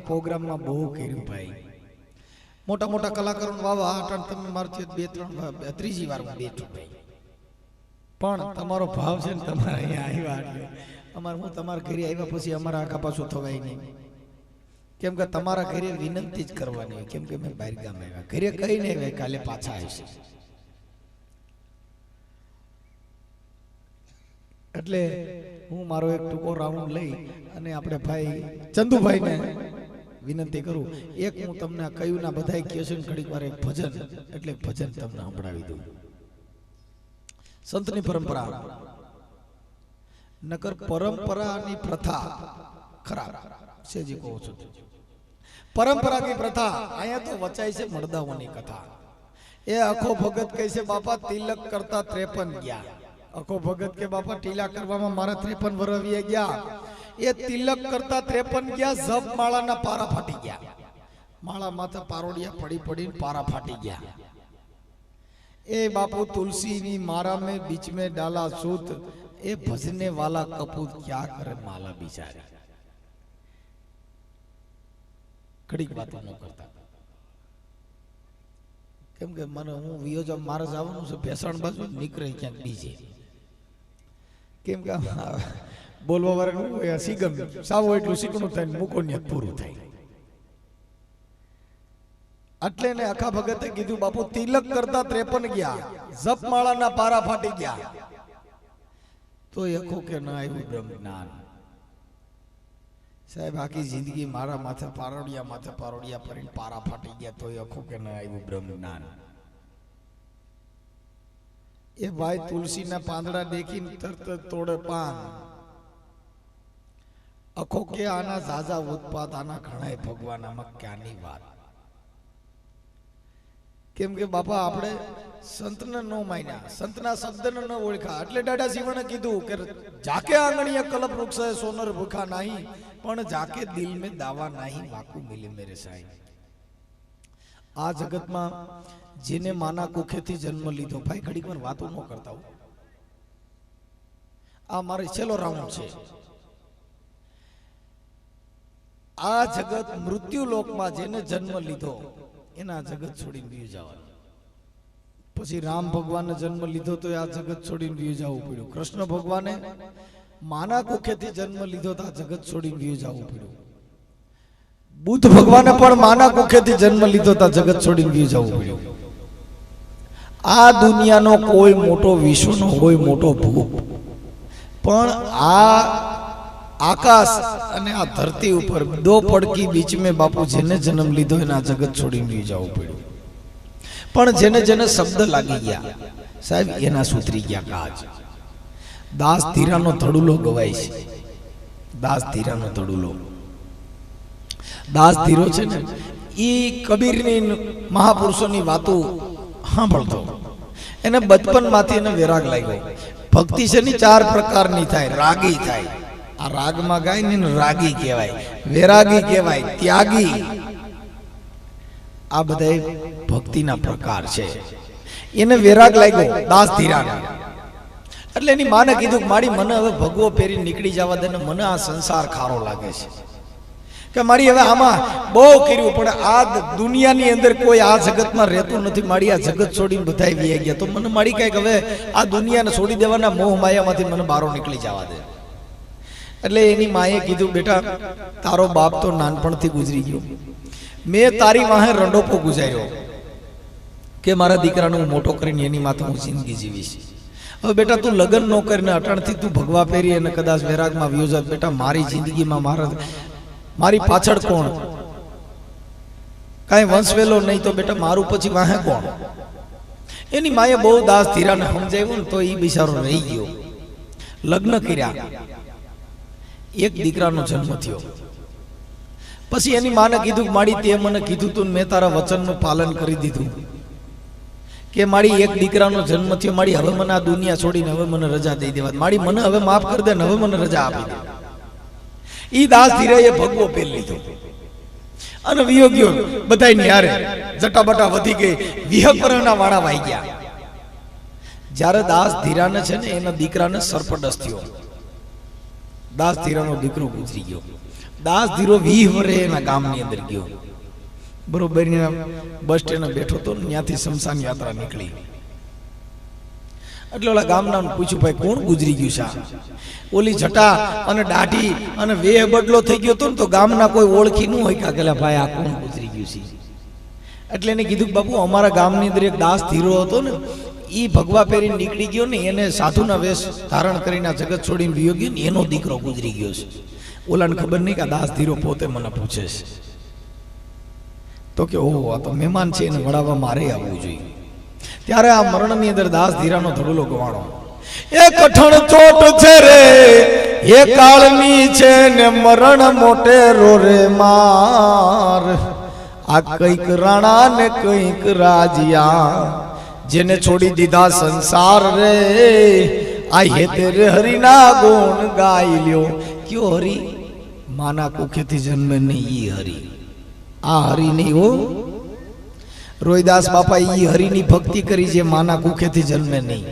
આ પ્રોગ્રામમાં બહુ કર્યું ભાઈ. મોટા મોટા કલાકારો વાવા આટણ તમે મારથી બે ત્રણ ત્રીજી વાર બેઠું ભાઈ. પણ તમારો ભાવ છે ને તમારા અહીંયા આવ્યા એટલે અમારે હું તમારા ઘરે આવ્યા પછી અમારા આખા પાછું થવાય નહીં. કેમ કે તમારા ઘરે વિનંતી જ કરવાની હોય. કેમ કે મેં બહાર ગામ આવ્યા. ઘરે કઈ નહીં આવ્યા, કાલે પાછા આવશે. એટલે હું મારો એક ટૂંકો રાઉન્ડ લઈ અને આપણે ભાઈ ચંદુભાઈને વિનંતી કરું, એક હું તમને કયું ના બધા કહે છે ને ઘડીક વાર ભજન, એટલે ભજન તમને સંભળાવી દઉં. સંતની પરંપરા. નકર પરંપરાની પ્રથા ખરાબ સેજી કહું છું. પરંપરા કી પ્રથા, અહીંયા તો વચાય છે મરદાઓની કથા. એ અખો ભગત કહે છે, બાપા, તિલક કરતા ત્રેપન ગયા. અખો ભગત કે, બાપા, ટીલા કરવામાં મારા ત્રેપન વરવીએ ગયા. એ તિલક કરતા ત્રેપન ગયા, જપ માળાના પારા ફાટી ગયા. માળા માથા પારોડિયા પડી પડીને પારા ફાટી ગયા. એ બાપુ તુલસીની મારા મેં બીચ મેં ડાલા સૂત, એ ભજને વાલા કપૂત ક્યાં કરે માલા બિચારી? ઘડીક વાતો ન કરતા. કેમ કે મને હું વિયો જાવ મારે જવાનું છે, ભેસાણ બાજુ નીકળે ક્યાંક બીજે કેમ કે આ વાળા નું હોય સિગમ, સાવ એટલું સીકણું થાય મૂકો ને પૂરું થાય. એટલે ને આખા ભગતે કીધું, બાપુ, તિલક કરતા ત્રેપન ગયા જપ માળાના પારા ફાટી ગયા. તો એકો કે ના આવ્યું બ્રહ્મ જ્ઞાન સાહેબ, આખી જિંદગી મારા માથે પારોડિયા માથે પારોડિયા પડીને પારા ફાટી ગયા, તો એકો કે ના આવ્યું બ્રહ્મ જ્ઞાન એ ભાઈ તુલસીના પાંદડા દેખીને તરત તોડે પાન. અખો કે આના ઝાઝા ઉત્પાદ આના ઘણાય ભગવાન આમાં ક્યાંની વાત? કેમ કે બાપા આપણે સંતને ન માન્યા. સંતના શબ્દને ન ઓળખા. એટલે દાદા શિવણે કીધું કે જાકે આંગણીય કલપ વૃક્ષ સોનર ભૂખા નહીં પણ જાકે દિલ મે દાવા નહીં વાકુ મિલે મેરે સાઈ આ જગતમાં જેને માના કુખેથી જન્મ લીધો. ભાઈ ઘડીક વાતો ન કરતા આ મારે છેલ્લો રાઉન્ડ છે. આ જગત મૃત્યુ લોકમાં જેને જન્મ લીધો, એના જગત છોડીને વ્યુ જવાનું. પછી રામ ભગવાનને જન્મ લીધો તો આ જગત છોડીને વ્યુ જવું પડ્યું. કૃષ્ણ ભગવાને માના કુખેથી જન્મ લીધો તો આ જગત છોડીને વ્યુ જવું પડ્યું. બુદ્ધ ભગવાને પણ માના કુખેથી જન્મ લીધો તો જગત છોડીને વ્યુ જવું પડ્યું. આ દુનિયાનો કોઈ મોટો વિશ્વનો હોય, મોટો ભૂખ પણ આ આકાશ અને આ ધરતી ઉપર દો પડકી બીચ મેં બાપુ જેને જન્મ લીધો એના જગત છોડીને લઈ જવું પડ્યું. પણ જેને જેને શબ્દ લાગી ગયા સાહેબ એના સુધરી ગયા કાજ દાસ ધીરાનો ધડુલો ગવાય છે. દાસ ધીરાનો ધડુલો. દાસ ધીરો છે ને એ કબીરની મહાપુરુષોની વાતો સાંભળતો. એને બચપનમાંથી એને વિરાગ લાગ્યો. ભક્તિ છે ને ચાર પ્રકારની થાય? રાગી થાય. આ રાગમાં ગાય ને રાગી કહેવાય, વૈરાગી કહેવાય, ત્યાગી. આ બધા ભક્તિના પ્રકાર છે. એને વેરાગ લાગ્યો, દાસ ધીરાને. એટલે એની માને કીધું મારી મને હવે ભગવો પહેરી નીકળી જવા દે ને મને આ સંસાર ખારો લાગે છે. કે મારી હવે આમાં બહુ કર્યું, પણ આ દુનિયાની અંદર કોઈ આ જગતમાં રહેતું નથી, મારી આ જગત છોડીને બધા વી ગયા. તો મને મારી કંઈક હવે આ દુનિયાને છોડી દેવાના મોહ માયામાંથી મને બહારો નીકળી જવા દે. એટલે એની માએ કીધું, બેટા, તારો બાપ તો નાનપણથી ગુજરી ગયો. મેં તારી વાહે રંડોપો ગુજાર્યો કે મારા દીકરાને હું મોટો કરીને એની માથે હું જિંદગી જીવીશ. હવે બેટા, તું લગ્ન ન કરીને અટાણથી તું ભગવા પહેરી અને કદાચ વૈરાગમાં વ્યો બેટા, મારી જિંદગીમાં મારા મારી પાછળ કોણ? કાંઈ વંશવેલો નહીં તો બેટા, મારું પછી વાહે કોણ? એની માએ બહુ દાસ ધીરાને સમજાવ્યું ને તો એ બિચારો રહી ગયો. લગ્ન કર્યા. એક દીકરાનો જન્મ થયો. પછી એની માને કીધું માડી તે મને કીધું તું મેં તારા વચનનું પાલન કરી દીધું. કે મારી એક દીકરાનો જન્મ થયો, મારી હવે મને આ દુનિયા છોડીને હવે મને રજા દઈ દેવા મારી મને હવે માફ કરી દે હવે મને રજા આપી દે. ઈ દાસ ધીરે એ ભગવો પહેરી લીધો. અને વિયોગ્યો બધાય જટા જટાબટા વધી ગઈ, વિહપરના વાળા વાઈ ગયા. જ્યારે દાસ ધીરાને છે ને એના દીકરાને સરપડસ થયો. દાસ ધીરાનો દીકરો ગુજરી ગયો. દાસ ધીરો વી વરે એના ગામની અંદર ગયો. બરોબર બસ સ્ટેન્ડ બેઠો તો ત્યાંથી શમશાન યાત્રા નીકળી. એટલે ઓલા ગામના પૂછ્યું, ભાઈ, કોણ ગુજરી ગયું છે ઓલી જટા અને દાઢી અને વેહ બદલો થઈ ગયો હતો ને તો ગામના કોઈ ઓળખી ન હોય કાકેલા ભાઈ, આ કોણ ગુજરી ગયું છે? એટલે એને કીધું બાપુ, અમારા ગામની અંદર એક દાસ ધીરો હતો ને ઈ ભગવા પહેરીને નીકળી ગયો ને, એને સાધુના વેશ ધારણ કરીને જગત છોડીને વિયો ગયો ને, એનો દીકરો ગુજરી ગયો છે. ઓલાને ખબર નહીં કે દાસ ધીરો પોતે મને પૂછે છે. તો કે, ઓહો, આ તો મહેમાન છે, એને વડાવવા મારે આવવું જોઈએ. ત્યારે આ મરણની અંદર દાસ ધીરાનો ધડુલો ગવાણો. એ કઠણ ચોટ છે રે, એ કાળની છે ને મરણ મોટે રોરે માર. આ કંઈક રાણા ને કંઈક રાજ્યા જેને છોડી દીધા સંસાર રે. આ હેતેર હરિના ગુણ ગાઈ લ્યો. કયો હરિ? માના કુખેથી જન્મે નહીં ઈ હરિ. આ હરિ નહીં હો. રોહિદાસ બાપા ઈ હરિની ભક્તિ કરી જે માના કુખેથી જન્મે નહીં.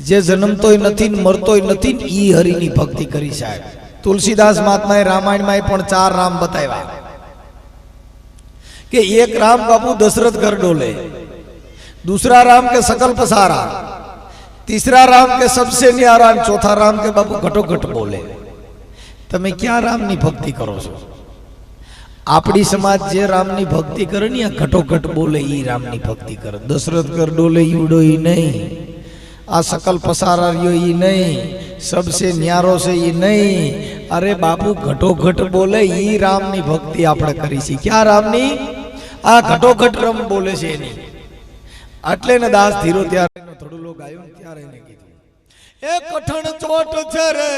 જે જન્મતોય નથી ને મરતોય નથી ને ઈ હરિની ભક્તિ કરી સાહેબ. તુલસીદાસ મહાત્માએ રામાયણમાં પણ ચાર રામ બતાવ્યા. કે એક રામ બાપુ દશરથ ઘર ડોલે दूसरा राम के सकल पसारा तीसरा राम के सबसे न्यारा અને ચોથા રામ કે બાપુ ઘટો ઘટ બોલે તમે ક્યાં રામની ભક્તિ કરો છો આપણી સમાજ જે રામની ભક્તિ કરે ને આ ઘટોઘટ બોલે ઈ રામની ભક્તિ કરે દશરથ કર ડોલે ઈવડો ઈ નહીં આ સકલ પસારા રહ્યો ઈ નહીં સબસે ન્યારો છે ઈ નહીં અરે બાપુ ઘટોઘટ બોલે ઈ રામની ભક્તિ આપણે કરી છે ક્યાં રામની આ ઘટોઘટ રમ બોલે છે એની એટલે ને દાસ ધીરો ત્યારે થોડું ગાયો ને ત્યારે એને કીધું. એ કઠણ ચોટ છે રે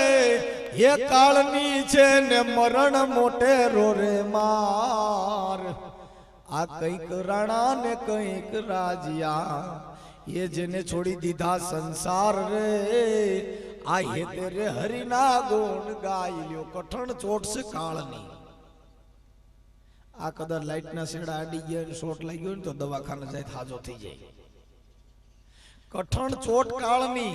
એ કાળની છે ને મરણ મોટે રો રે માર. આ કંઈક રાણા ને કંઈક રાજિયા એ જેને છોડી દીધા સંસાર રે. આ હેતે રે હરિના ગુણ ગાઈ લ્યો. કઠણ ચોટ છે કાળની. આ કદાચ લાઇટના શેડા આડી ગયા શોટ લાગ્યો ને તો દવાખાને જાય, હાજો થઈ જાય. કઠણ ચોટ કાળની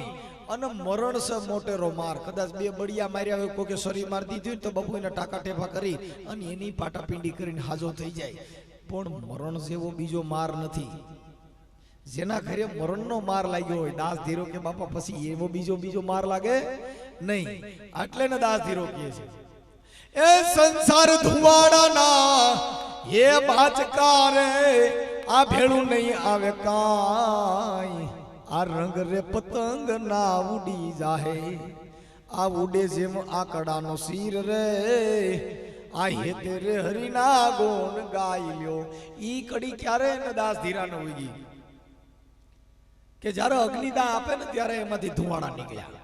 અને મરણ છે મોટેરો માર. કદાચ બે બળિયા માર્યા હોય, કોકે શરીર માર દીધી તો બપુ એને ટાકા ટેફા કરી અને એની પાટાપીંડી કરીને હાજો થઈ જાય. પણ મરણ જેવો બીજો માર નથી. જેના ઘરે મરણનો માર લાગ્યો હોય, દાસ ધીરો કે બાપા, પછી એવો બીજો બીજો માર લાગે નહીં. એટલે ને દાસ ધીરો કહે છે. એ સંસાર ધુવાડાના, એ બાચકા આ ભેળું નહીં આવે કાંઈ. આ રંગ રે પતંગ ના ઉડી જાહે. આ ઉડે જેમ આકડાનો શીર રે. આ હેતે રે હરિના ગુણ ગાઈ લ્યો. ઈ કડી ક્યારે ને દાસ ધીરા ન ઉગી કે જ્યારે અગ્નિદા આપે ને ત્યારે એમાંથી ધુવાડા નીકળ્યા.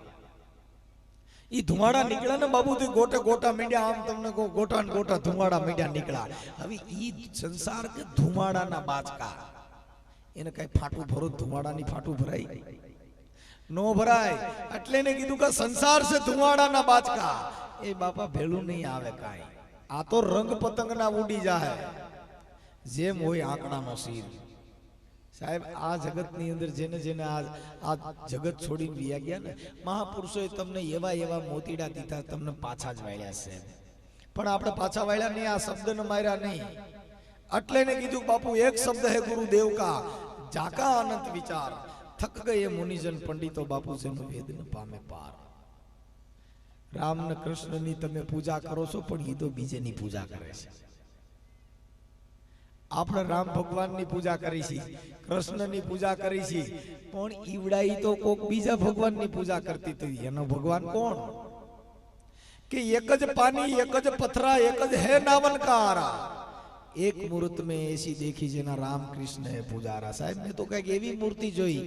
ઈ ધુમાડા નીકળ્યા ને બાબુથી ગોટે ગોટા મીડ્યા, આમ તમને કહું, ગોટા ને ગોટા ધુમાડા મીડ્યા નીકળ્યા હવે ઈ સંસાર કે ધુમાડાના બાચકા. એને કઈ ફાટું ભરો, ધુમાડાની ફાટું ભરાય. નો ભરાય. એટલે એને કીધું કે સંસાર છે ધુમાડાના બાચકા. એ બાપા ભેળું નહીં આવે કાંઈ. આ તો રંગ પતંગના ઉડી જાય જેમ હોય આંકડાનો શીર. સાહેબ, આ જગતની અંદર જેને જેને આ આ જગત છોડીને વિયા ગયા ને, મહાપુરુષોએ તમને એવા એવા મોતીડા દીધા, તમને પાછા જ વાળ્યા છે પણ આપણે પાછા વાળ્યા નહીં, આ શબ્દને માર્યા નહીં. એટલે ને કીધું, બાપુ, એક શબ્દ હે ગુરુદેવ કા. જાકા અનંત વિચાર. થક ગયે મુનિજન પંડિતો બાપુ જેનો ભેદ ન પામે પાર. રામ ને કૃષ્ણની તમે પૂજા કરો છો, પણ એ તો બીજેની પૂજા કરે છે. આપણે રામ ભગવાનની પૂજા કરી છે, કૃષ્ણની પૂજા કરી છે, પણ ઈવડાઈ તો કોક બીજા ભગવાનની પૂજા કરતી હતી. એનો ભગવાન કોણ? કે એક જ પાણી એક જ પથરા, એક જ હે નાવનકારા. એક મૂર્ત મેં એસી દેખી જેના રામ કૃષ્ણ એ પૂજારા. સાહેબ, મેં તો કંઈક એવી મૂર્તિ જોઈ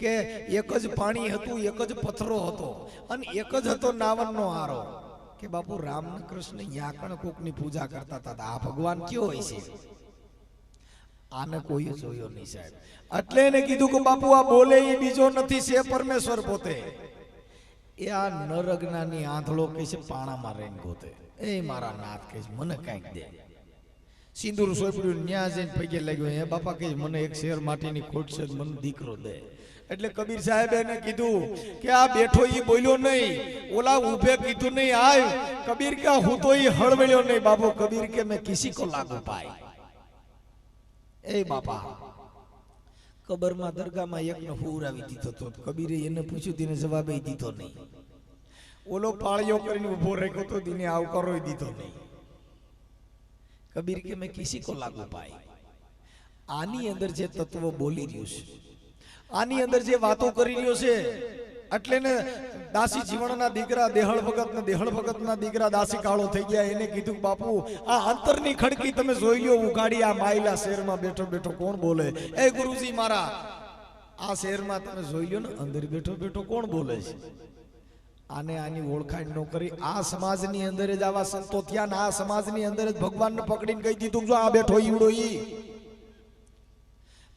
કે એક જ પાણી હતું, એક જ પથરો હતો અને એક જ હતો નાવનનો હારો. કે બાપુ રામ કૃષ્ણ યાકણ કોકની પૂજા કરતા હતા. આ ભગવાન કયો હોય છે? આને કોઈ જોયો નહીં સાહેબ. એટલે એને કીધું કે બાપુ આ બોલે એ બીજો નથી છે પરમેશ્વર પોતે. એ આ નરજ્ઞાની આંધળો કહે છે પાણામાં રહીને ગોતે. એ મારા નાથ કહે છે મને કાંઈક દે. સિંદૂર સોપડ્યું ન્યા જઈને પગે લાગ્યો હે બાપા કહે મને એક શેર માટીની ખોટ છે મને દીકરો દે. એટલે કબીર સાહેબ એને કીધું કે આ બેઠો ઈ બોલ્યો નહીં. ઓલા ઉભે કીધું નહીં આય. કબીર કે હું તો ઈ હળવળ્યો નહીં. બાબુ કબીર કે મેં કિસી કો લાગુ પાય એ બાપા, કબરમાં દરગાહમાં એકનો ફૂર આવી દીધો તો કબીરે એને પૂછ્યું, તેને જવાબ ય દીધો નહીં. ઓલો પાળીઓ કરીને ઊભો રાખ્યો તો તેને આવકારો દીધો નહીં. કબીર કે, મેં કિસી કો લાગુ પાય આની અંદર જે તત્વ બોલી રહ્યું છે, આની અંદર જે વાતો કરી રહ્યો છે, એટલે ને દાસી જીવણના દીકરા, દેહળ ભગત ને દેહળ ભગતના દીકરા દાસી કાળો થઈ ગયા. એને કીધું, બાપુ, આ અંતરની ખડકી તમે જોઈ લ્યો ઉગાડી આ માયલા શહેરમાં બેઠો બેઠો કોણ બોલે? એ ગુરુજી મારા આ શહેરમાં તમે જોઈ લ્યો ને, અંદર બેઠો બેઠો કોણ બોલે છે? આને આની ઓળખાણ ન કરી. આ સમાજની અંદર જ આવા સંતો થયા ને, આ સમાજની અંદર જ ભગવાનને પકડીને કહી દીધું જો આ બેઠો ઈવડો ઈ.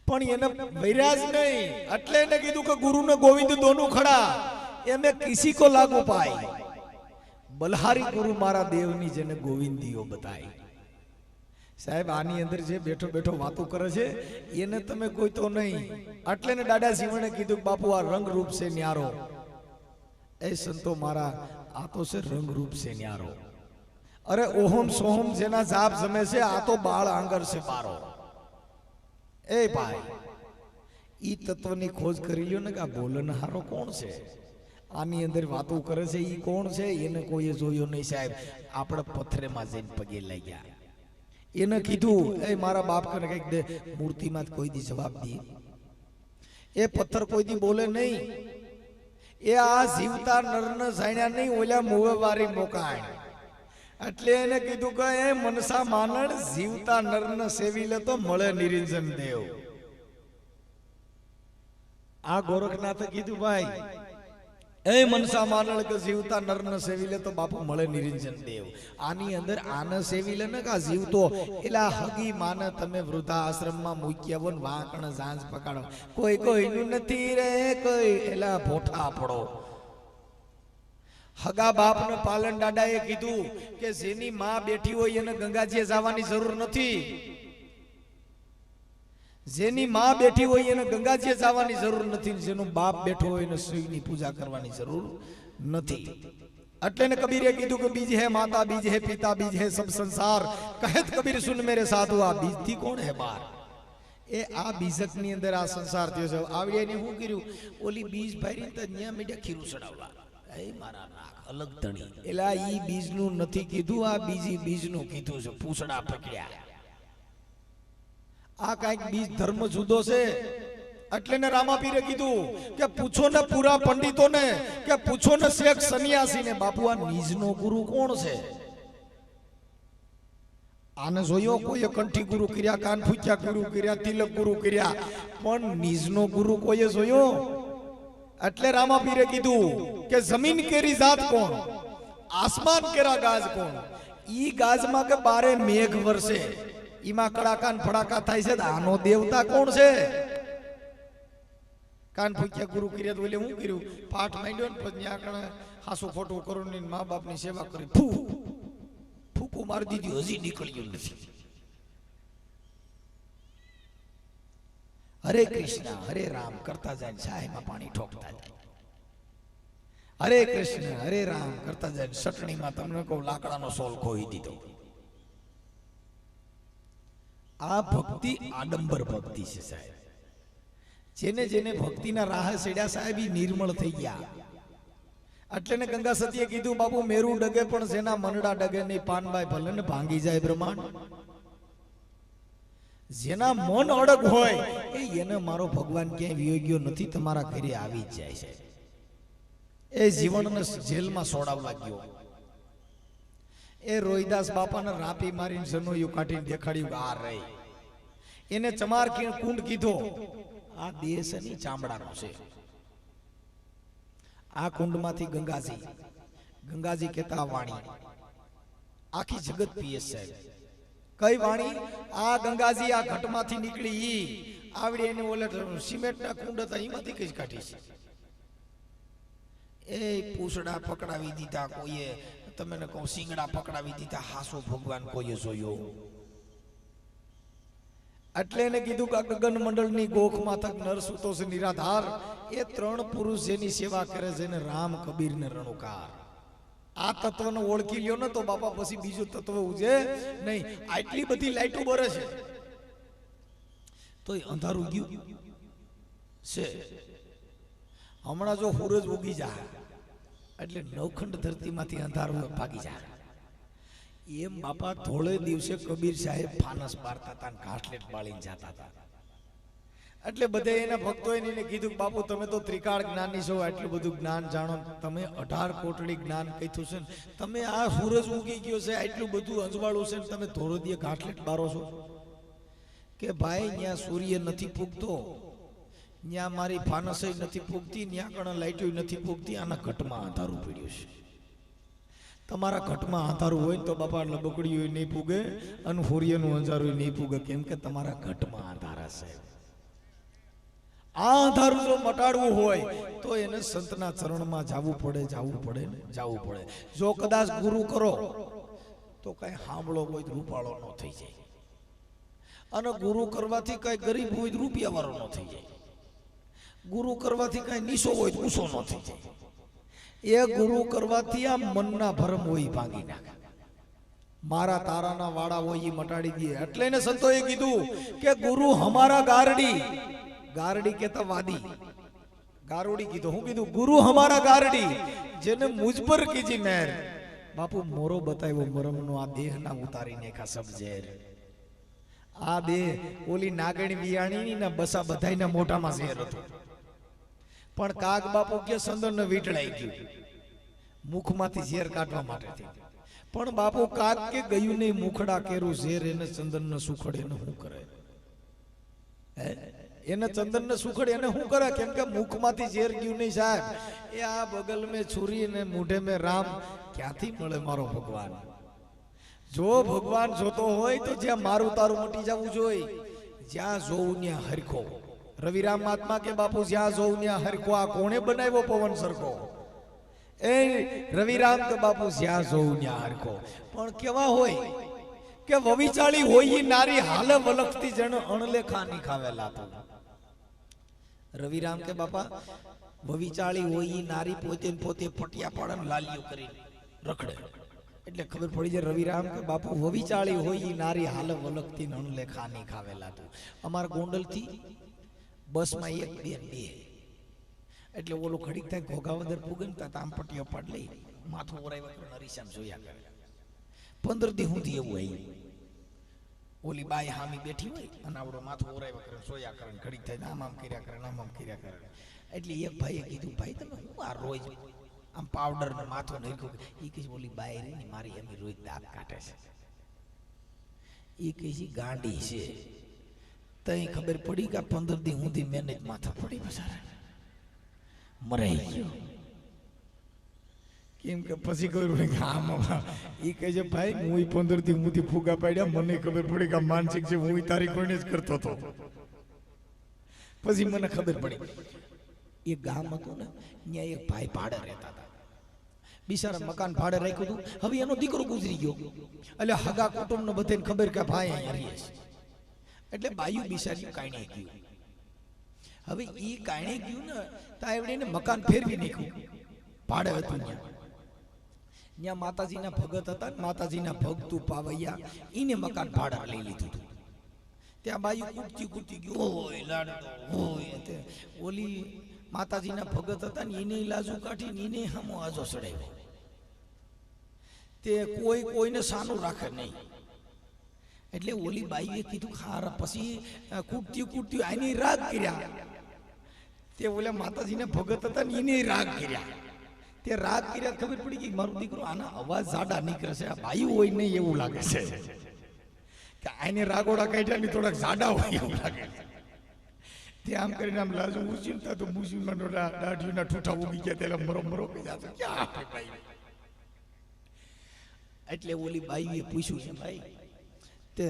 પણ એને વૈરાજ નહીં. એટલે એને કીધું કે ગુરુ ને ગોવિંદ દોનું ખડા. એમે કિસી કો લાગુ પાય? બલહારી ગુરુ મારા દેવની જેને ગોવિંદીઓ બતાય. સાહેબ, આની અંદર જે બેઠો બેઠો વાતો કરે છે, એને તમે કોઈ તો નહીં. એટલે ને દાદા સિંહણે કીધું બાપુ, આ રંગ રૂપ છે ન્યારો. એ સંતો મારા, આ તો છે રંગ રૂપ છે ન્યારો. અરે, ઓહમ સોહમ જેના જાપ જમે છે, આ તો બાળ આંગર છે બારો એ ભાઈ, ઈ તત્વની ખોજ કરી લ્યો ને કે આ બોલનહારો કોણ છે? આની અંદર વાતો કરે છે, ઈ કોણ છે? એને કોઈએ જોયો નહીં સાહેબ. આપણે પથ્થરેમાં જઈને પગે લાગ્યા. એને કીધું, એ મારા બાપ કને કંઈક દે, મૂર્તિમાં કોઈ દી જવાબ દે. એ પથ્થર કોઈ દી બોલે નહીં. એ આ જીવતા નરને જાણ્યા નહીં, ઓલા મુવે વારી મોકાણ એટલે એને કીધું કે, એ મનસા માનણ, જીવતા નરને સેવી લે તો મળે નિરંજન દેવ. આ ગોરખનાથે કીધું, ભાઈ મનસા માનળ કે જીવતા નરને સેવી લે તો બાપુ મળે નિરંજન દેવ. આની અંદર આને સેવી લે ને કા જીવતો. એલા હગી માને તમે વૃદ્ધા આશ્રમમાં મૂક્યા હો ને વાંકણ ઝાંઝ પકાડો. કોઈ કોઈનું નથી રે કોઈ એલા ભોઠા પડો હગા બાપને પાલન દાદાએ કીધું કે જેની માં બેઠી હોય એને ગંગાજીએ જવાની જરૂર નથી. જેની માં બેઠી હોય એને ગંગાજીએ જવાની જરૂર નથી, જેનો બાપ બેઠો હોય એને શિવની પૂજા કરવાની જરૂર નથી. એટલે ને કબીરે કીધું કે બીજ હે માતા, બીજ હે પિતા, બીજ હે સબ સંસાર. કહેત કબીર, સુન મેરે સાધુ, આ બીજથી કોણ હે બાર? એ આ બીજકની અંદર આ સંસાર થયો છે. આવડિયાને શું કર્યું? ઓલી બીજ ભરી તો ન્યા મીડિયા ખીરું ચડાવવા. એ મારા નાક, અલગ તણી એલા ઈ બીજનું નથી કીધું, આ બીજી બીજનું કીધું છે. પૂછડા પકડ્યા. આ કાંઈક બીજ ધર્મ જુદો છે. એટલે ને રામાપીરે કીધું કે પૂછો ને પૂરા પંડિતોને કે પૂછો ને શેખ સન્યાસીને, બાપુ, આ નીજનો ગુરુ કોણ છે? આને જોયો કોઈએ કંઠી ગુરુ કર્યા, કાન ફૂચ્યા ગુરુ કર્યા, તિલક ગુરુ કર્યા, પણ નીજનો ગુરુ કોઈએ જોયો? એટલે રામાપીરે કીધું કે જમીન કેરી જાત કોણ? આસમાન કેરા ગાજ કોણ? ઈ ગાજમાં કે બારે મેઘ વરસે. ઈમાં કડાકાન ફડાકા થાય છે આનો દેવતા કોણ છે? કાન ફૂક્યા ગુરુ કર્યા તો એટલે હું કર્યું? પાઠ માંડ્યો ને પછી આગળ હાસું ખોટું કરું ને મા બાપની સેવા કરી. ફૂ! ફૂકું મારી દીધી, હજી નીકળ્યું નથી. હરે કૃષ્ણ, હરે રામ કરતા જાય સાહેબમાં પાણી ઠોકતા જાય. હરે કૃષ્ણ, હરે રામ કરતા જાય સટણીમાં તમને કહું, લાકડાનો સોલ ખોઈ દીધો. આ ભક્તિ આડંબર ભક્તિ છે સાહેબ. જેને જેને ભક્તિના રાહ સેડ્યા સાહેબ એ નિર્મળ થઈ ગયા. એટલે ને ગંગા સતીએ કીધું બાબુ મેરું ડગે પણ જેના મનડા ડગે નહીં, પાનબાઈ ભલે ને ભાંગી જાય બ્રહ્માંડ. જેના મન અડગ હોય, એ એને મારો ભગવાન ક્યાંય વિયોગ્યો નથી, તમારા ઘરે આવી જ જાય છે એ જીવનને જેલમાં સોડાવવા ગયો. એ રોહિદાસ બાપાને રાપી મારીને જનોયું કાઢીને દેખાડ્યું આ રહી. એને ચમાર કુંડ કીધો. આ દેશની ચામડાનો છે. આ કુંડમાંથી ગંગાજી. ગંગાજી કહેતા વાણી. આખી જગત પીએ સાહેબ. કઈ વાણી? આ ગંગાજી આ ઘટમાંથી નીકળી. ઈ આવડી એને ઓલે સિમેન્ટના કુંડ હતા એમાંથી કઈ કાઢી છે એ પૂછડા પકડાવી દીધા કોઈએ. તમને કહું સિંગડા પકડાવી દીધા. હાસો ભગવાન કોઈએ જોયો? એટલે એને કીધું કે ગગન મંડળની ગોખ માથક નર સૂતો છે, નિરાધાર. એ ત્રણ પુરુષ જેની સેવા કરે છે એને રામ કબીર ને રણુકાર. આ તત્વને ઓળખી લ્યો ને તો બાપા પછી બીજું તત્વ ઉજે નહીં. આટલી બધી લાઈટો બરે છે. તો અંધારું ગયું. છે. હમણાં જો સૂરજ ઉગી જાય એટલે નવખંડ ધરતીમાંથી અંધારું ભાગી જાય એમ બાપા થોડે દિવસે કબીર સાહેબ ફાનસ મારતા હતા ઘાટલેટ બાળીને જતા હતા એટલે બધે એના ભક્તોએ એને કીધું બાપુ, તમે તો ત્રિકાળ જ્ઞાની છો, આટલું બધું જ્ઞાન જાણો તમે અઢાર કોટડી જ્ઞાન કીધું છે ને, તમે આ સૂરજ ઉગી ગયો છે, આટલું બધું અજવાળું છે ને તમે ધોરદીએ ઘાટલેટ બારો છો. કે ભાઈ ત્યાં સૂર્ય નથી ફૂગતો ત્યાં મારી ફાનસય નથી ફૂગતી ત્યાં કણ લાઈટો નથી ફૂગતી આના ઘટમાં આધારું પડ્યું છે. તમારા ઘટમાં અંધારું હોય તો બાપા હોય નહીં પૂગે અને હોરિયાનું અંધારું નહીં પૂગે. કેમ કે તમારા ઘટમાં અંધારા છે આ અંધારું જો મટાડવું હોય તો એને સંતના ચરણમાં જવું પડે જવું પડે જવું પડે. જો કદાચ ગુરુ કરો તો કઈ સાંભળો હોય રૂપાળો ન થઈ જાય. અને ગુરુ કરવાથી કઈ ગરીબ હોય રૂપિયા વાળો ન થઈ જાય. ગુરુ કરવાથી કઈ નીસો હોય ઊંસો ન થઈ જાય. એ ગુરુ કરવાથી આ મનના ભરમ હોય ભાંગી નાખે. મારા તારાના વાડા હોય એ મટાડી દે. એટલે એને સંતોએ કીધું કે ગુરુ હમારા ગારડી. ગારડી કેતા વાદી. ગારોડી કીધું. હું કીધું, ગુરુ હમારા ગારડી, જેને મુજ પર કીજી મેર. બાપુ, મોરો બતાવ્યો, મરમનો આ દેહ ના ઉતારી નાખા સબ ઝેર આ દેહ ઓલી નાગણી બિયાણી ના બસા બધાયના મોઢામાં ઝેર હતું. પણ કાગ બાપુ કે સંદન વીટળાઈ ગયું. મુખમાંથી ઝેર કાઢવા માટે પણ બાપુ કાગ કે ગયું નહીં, મુખડા કેરું ઝેર, એને ચંદન ને સુખડ એને શું કરે? એને ચંદન ને સુખડ એને શું કરે? કેમ કે મુખમાંથી ઝેર ગયું નહીં સાહેબ. એ આ બગલ મેં છુરી ને મૂઢે મેં રામ. ક્યાંથી મળે મારો ભગવાન? જો ભગવાન જોતો હોય તો જ્યાં મારું તારું મટી જવું જોઈએ. જ્યાં જોવું ત્યાં હરખો. રવિરામ મહાત્મા કે બાપુ, જ્યાં જોઉં ત્યાં હરખો આ કોણે બનાવ્યો પવન સરખો? એ રવિરામ કે બાપુ, જ્યાં જોઉં ત્યાં હરખો. પણ કેવા હોય કે વવિચાળી હોય એ નારી હાલે વલખતી જણ અણલેખા ની ખાવેલા તો રવિરામ કે બાપા, વવિચાળી હોય એ નારી પોતે પોતે પટિયા પાડે ને લાલીઓ કરી રખડે. એટલે ખબર પડી જાય રવિરામ કે બાપુ, વવિચાળી હોય એ નારી હાલ વલખતી અણલેખા ની ખાવેલા તો અમારા ગોંડલથી બસમાં એક બે બે એટલે ઓલો ઘડીક થાય ઘોઘાવદર પૂગે ને ત્યાં આમ પટ્ટીઓ પાડ લઈ માથું ઓરાય કરે હરીશ્યામ જોયા કરે. પંદર દી સુધી એવું હોય ઓલી બાય હામી બેઠી હોય અને આવડો માથું ઓરાય કરે સોયા કરે ને ઘડીક થાય આમ આમ કર્યા કરે આમ આમ કર્યા કરે. એટલે એક ભાઈએ કીધું ભાઈ તમે હું આ રોજ આમ પાવડર ને માથું નાખ્યું એ કહે ઓલી બાય રહી ને મારી એમ રોજ દાંત કાઢે છે. એ કહે છે ગાંડી છે. તઈ ખબર પડી કે પંદર દી સુધી મેનેજ માથા પડી બસારે મરાઈ ગયો. કેમ કે પછી ખબર કે આમ એ કહે છે ભાઈ હું પંદર દી મુથી ફૂગા પાડ્યા મને ખબર પડી કે માનસિક છે હું તારી કોઈને જ કરતો હતો. પછી મને ખબર પડી. એ ગામ હતું ને ત્યાં એક ભાઈ ભાડે રહેતા હતા. બિચારા મકાન ભાડે રાખ્યું હતું. હવે એનો દીકરો ગુજરી ગયો. એટલે હગા કુટુંબને બધાને ખબર કે ભાઈ અહીંયા રહીએ છે. એટલે બાયુ બિચારી કાઢી ગયું. હવે એ કાણે ગયું ને તા એવડે એને મકાન ફેરવી નાખ્યું. ભાડે હતું ત્યાં ત્યાં માતાજીના ભગત હતા ને માતાજીના ભક્તુ પાવૈયા એને મકાન ભાડા લઈ લીધું હતું. ત્યાં બાયું કૂદતી કૂદતી ગયું હોય લાડતો હોય ઓલી માતાજીના ભગત હતા ને એને લાજુ કાઢીને એને હામો આજો ચડાવ્યો તે કોઈ કોઈને સાનું રાખે નહીં. એટલે ઓલી બાઈએ કીધું ખાર પછી કૂટતી કૂટતી આની રાગ કર્યા. તે ઓલા માતાજીને ભગત હતા ને એને રાગ કર્યા. તે રાગ કર્યા ખબર પડી કે મારો દીકરો આના અવાજ જાડા નીકળે છે, આ ભાઈ હોય નહીં એવું લાગે છે. કે આને રાગોડા કાઢ્યા ને થોડાક જાડા હોય એવું લાગે છે. તે આમ કરીને આમ લાજુ ઊંચી ને તો મુસીમાં દાઢીના ઠૂઠા ઉગી ગયા તેલા મરો મરો કહી જતો ક્યાં એટલે ઓલી બાઈએ પૂછ્યું છે, ભાઈ તે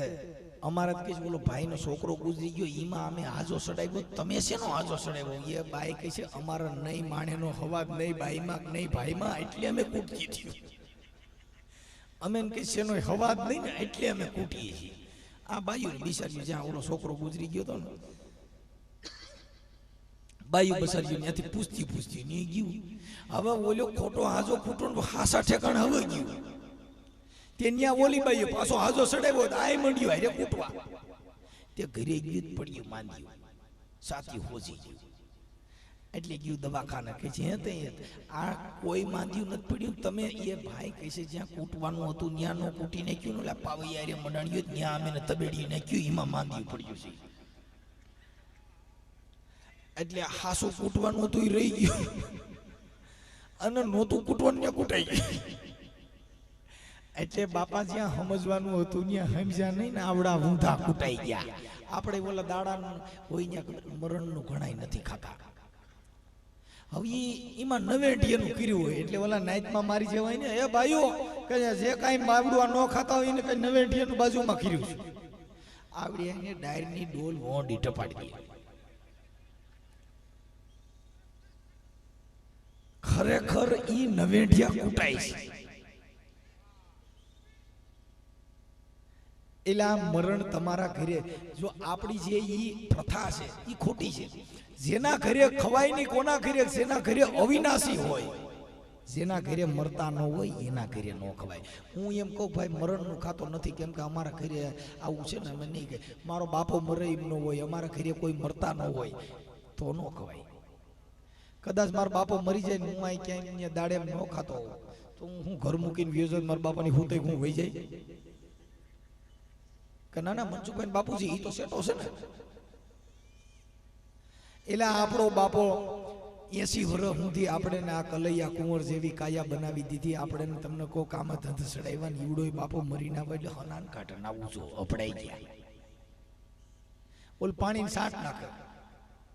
અમારા કે બોલો ભાઈનો છોકરો ગુજરી ગયો એમાં અમે હાજો સડાવ્યો તમે શેનો હાજો સડાવ્યો? એ બાઈ કહે છે, અમારા નહીં માણેનો હવાજ નહીં, બાઈમાં નહીં, ભાઈમાં, એટલે અમે કૂટકી થયું અમે એમ કે શેનો હવાજ નહીં ને, એટલે અમે કૂટીએ છીએ. આ બાયું બિસાર્યું જ્યાં ઓલો છોકરો ગુજરી ગયો હતો ને બાયું બસાર્યું ત્યાંથી પૂછતી પૂછતી નહીં ગયું? હવે ઓલો ખોટો હાજો ખોટો હાસા ઠેકાણ હવે ગયું. તે ત્યાં ઓલી બાઈ પાછો હાજો સડાવ્યો આય મંડ્યો, હારે કૂટવા. તે ઘરે ગયું પડ્યું, માંદ્યું. સાથી હોજી ગયું. એટલે ગયું દવાખાને, કે છે તે આ કોઈ માંદ્યું નથી પડ્યું. તમે એ ભાઈ કહે છે, જ્યાં કૂટવાનું હતું, ત્યાં નો કૂટી નાખ્યું ને પાવૈયા રે મંડાણ્યું, ત્યાં અમે તબેડી નાખ્યું, એમાં માંદ્યું પડ્યું છે. એટલે હાસું કૂટવાનું હતું, એ રહી ગયું. અને નહોતું કૂટવાનું, ત્યાં કૂટાઈ ગયું. એટલે બાપા જ્યાં સમજવાનું હતું, ત્યાં સમજ્યા નહીં ને આવડા ઊંધા કૂટાઈ ગયા. આપણે ઓલા દાડા હોય ત્યાં મરણનું ઘણાય નથી ખાતા. હવે એમાં નવેટીયનું કર્યું હોય, એટલે ઓલા નાઈટમાં મારી જવાય ને, એ ભાઈઓ કે જે કાંઈ બાવડું આ ન ખાતા હોય એને કઈ નવેટીયનું બાજુમાં કર્યું છે. આવડી એને ડાયરની ડોલ વોંડી ટપાડી દે. ખરેખર ઈ નવેઢિયા કૂટાય છે. એટલે આ મરણ તમારા ઘરે. જો આપણી જે ઈ પ્રથા છે, ઈ ખોટી છે. જેના ઘરે ખવાય નહીં, કોના ઘરે? જેના ઘરે અવિનાશી હોય. જેના ઘરે મરતા ન હોય, એના ઘરે ન ખવાય. હું એમ કહું, ભાઈ, મરણનું ખાતો નથી. કેમ કે અમારા ઘરે આવું છે ને? અમે નહીં કે મારો બાપો મરે એમ ન હોય, અમારા ઘરે કોઈ મરતા ન હોય. તો ન ખવાય. કદાચ મારો બાપો મરી જાય હું અહીં ક્યાંય દાડે ન ખાતો તો હું ઘર મૂકીને વ્યો જાઉં મારા બાપાની હું હું વહી જાય. કે ના ના મનસુખભાઈ બાપુજી એ તો સેટો છે ને. એટલે આપણો બાપો એસી વર્ષ સુધી આપણે આ કલૈયા કુંવર જેવી કાયા બનાવી દીધી. આપણે તમને કોઈ કામ ધંધ સડાવ્યા ને ઈવડો બાપો મરી ના હોય એટલે હનાન કાઢે નાવું છું અપડાઈ ગયા. ઓલ પાણી સાટ નાખે.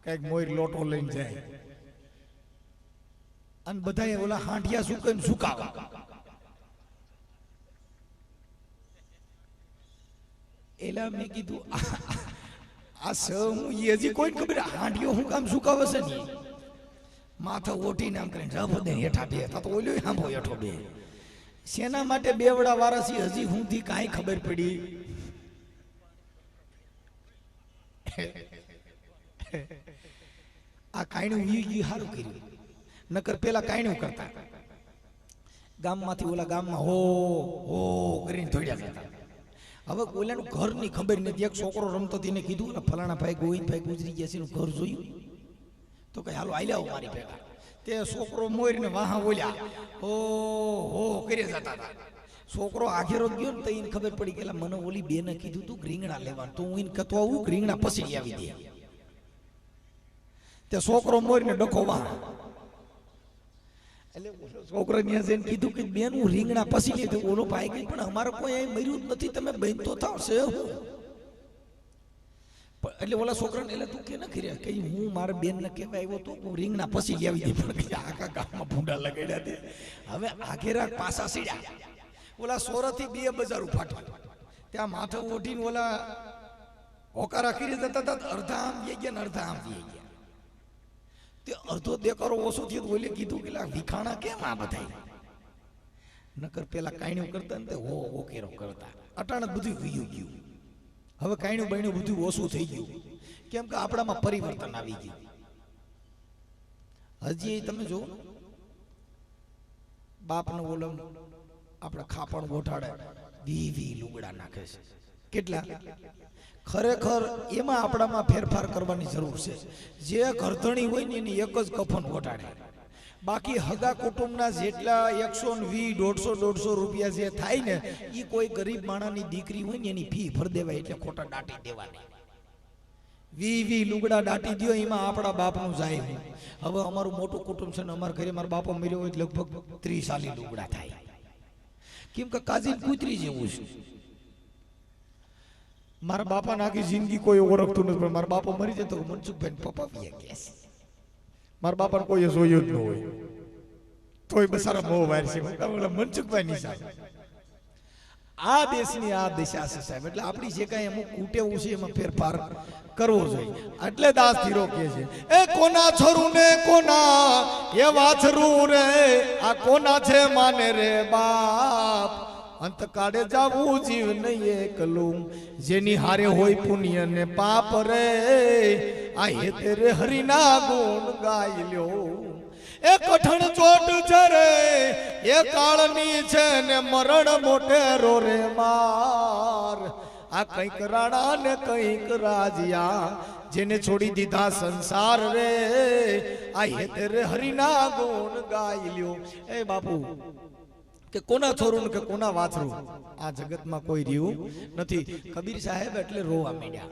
કંઈક મોર લોટો લઈને જાય. અને બધાએ ઓલા હાંઠિયા સુકાઈને સુકાવા. એલા મેં કીધું આ- સ હું હજી કોઈ ખબર હાંડિયો હું કામ સુકાવે છે ને માથા ઓટી આમ કરીને રફ દે હેઠા બે તા તો ઓલ્યો હાંભો હેઠો બે. શેના માટે બેવડા વારસી હજી હુંથી કાંઈ ખબર પડી? આ કાયણું ઈ ગયું સારું કર્યું. નકર પેલા કાયણું કરતા. ગામમાંથી ઓલા ગામમાં હો હો કરીને ધોડ્યા જતા હવે ઓલાનું ઘરની ખબર નથી. એક છોકરો રમતો તેને કીધું ને ફલાણા ભાઈ ગોવિંદભાઈ ગુજરી ગયા છે ઘર જોયું. તો કઈ હાલો આઈ લાવો મારી ભેગા. તે છોકરો મોરીને વાહા ઓલ્યા હો હો, કરી જતા હતા. છોકરો આઘેરો ગયો ને, તો એને ખબર પડી કે મને ઓલી બેને કીધું તું રીંગણા લેવાનું. તો હું એને કહેતો આવું રીંગણા પછી આવી દે તે છોકરો મોરીને ડખો વાહ છોકરો ત્યાં જઈને કીધું કે બેન, હું રીંગણા પસી લીધું. ઓલો ભાઈ ગઈ પણ અમારે કોઈ અહીં નથી. તમે બેન તો છે. એટલે ઓલા છોકરાને એટલે તું કે ન કર્યા કે હું મારા બેન ને કહેવા આવ્યો તો હું પછી લાવી આખા ગામમાં ભૂંડા લગાડ્યા તે. હવે આઘેરા પાસા સીડ્યા. ઓલા સોરાથી બે બજાર ફાટવા ત્યાં માથે ઓઢીને ઓલા હોકારા કરી જતા હતા. અડધા ગયા ને અડધા આમ ગયા. તે અડધો દેકારો ઓછો થયો તો ઓલે કીધું કે વિખાણા કેમ આ બધા નકર પેલા કાયણું કરતા ને હો કેરો કરતા. અટાણે બધું વીયું ગયું. હવે કાયણું બાયણું બધું ઓછું થઈ ગયું. કેમ કે આપણામાં પરિવર્તન આવી ગયું. હજી તમે જો બાપનું ઓલમ આપણે ખાપણ ગોઠાડે, વી વી લુગડા નાખે છે. કેટલા? ખરેખર એમાં આપણામાં ફેરફાર કરવાની જરૂર છે. જે ઘરધણી હોય ને એની એક જ કફન ગોઠાડે બાકી હગા કુટુંબના જેટલા એકસો વી દોઢસો દોઢસો રૂપિયા જે થાય ને એ કોઈ ગરીબ માણાની દીકરી હોય ને એની ફી ભર દેવાય એટલે ખોટા દાટી દેવાની. વી વી લુગડા દાટી દ્યો, એમાં આપણા બાપનું જાય. હવે અમારું મોટું કુટુંબ છે ને અમારા ઘરે મારા બાપા મર્યો હોય લગભગ ત્રીસ આલી લુગડા થાય. કેમ કે કાજી કૂતરી જેવું છે. મારા બાપાને આખી જિંદગી કોઈ ઓળખતું નથી, પણ મારા બાપા મરી જતો મનસુખભાઈ પપ્પા બી ગયા મારા બાપાને કોઈ જોયું જ ન હોય. તોય બસારા બહુ વાર છે. મનસુખભાઈ ની સાહેબ આ દેશની આ દિશા છે સાહેબ. એટલે આપણી જે કાંઈ અમુક કુટેવું છે એમાં ફેરફાર કરવો જોઈએ. એટલે દાસ ધીરો કે છે, એ કોના છોરું ને કોના? એ વાછરું રે. આ કોના છે માને રે બાપ? અંત કાળે જાવું જીવ નહીં એકલું. જેની હારે હોય પુણ્ય ને પાપ રે આ હે રે હરિના ગુણ ગાઈ લ્યો. એ કઠણ ચોટ છે રે, એ કાળની છે ને મરણ મોટેરો રે માર. આ કંઈક રાણા ને કંઈક રાજિયા, જેને છોડી દીધા સંસાર રે આ હેતે રે હરિના ગુણ ગાઈ લ્યો. એ બાપુ કે કોના છોરું કે કોના વાછરું આ જગતમાં કોઈ રહ્યું નથી. કબીર સાહેબ એટલે રોવા માંડ્યા.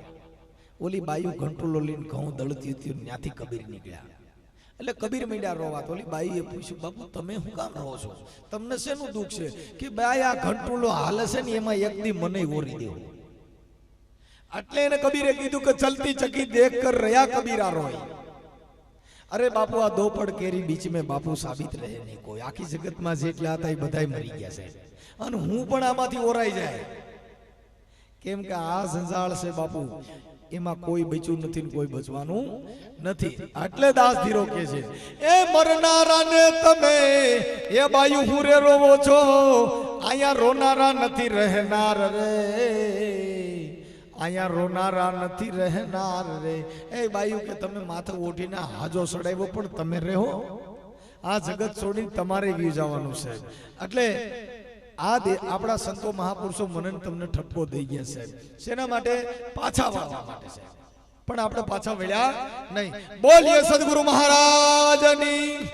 ઓલી બાયુ ઘંટુલો લઈને ઘઉં દળતી હતી ત્યાંથી કબીર નીકળ્યા. એટલે કબીર મીંડ્યા રોવા તો ઓલી બાઈએ પૂછ્યું બાપુ તમે શું કામ રહો છો? તમને શેનું દુઃખ છે? કે બાઈ આ ઘંટુલો હાલે છે ને એમાં એક દી મને ઓરી દેવું. એટલે એને કબીરે કીધું કે ચલતી ચકી દેખ કર રહ્યા કબીરા રોય અરે બાપુ, આ દોપડ કેરી બીચ મેં બાપુ સાબિત રહે નહીં. કોઈ આખી જગતમાં જેટલા હતા એ બધાય મરી ગયા છે અને હું પણ આમાંથી ઓરાઈ જાય. કેમ કે આ સંસાળ છે બાપુ, એમાં કોઈ બચ્યું નથી કોઈ બચવાનું નથી. એટલે દાસ ધીરો કે છે, એ મરનારાને તમે, એ બાયુ હુરે રોવો છો? અહીંયા રોનારા નથી રહેનાર રે. અહીંયા રોનારા નથી રહેનાર રે. એ બાયુ કે તમે માથે ઓઢીને હાજો સડાવ્યો પણ તમે રહો. આ જગત છોડીને તમારે વી જવાનું છે. એટલે આ આપણા સંતો મહાપુરુષો મને તમને ઠપકો દઈ ગયા છે. શેના માટે? પાછા વળવા માટે છે. પણ આપણે પાછા વળ્યા નહીં. બોલીએ સદગુરુ મહારાજની.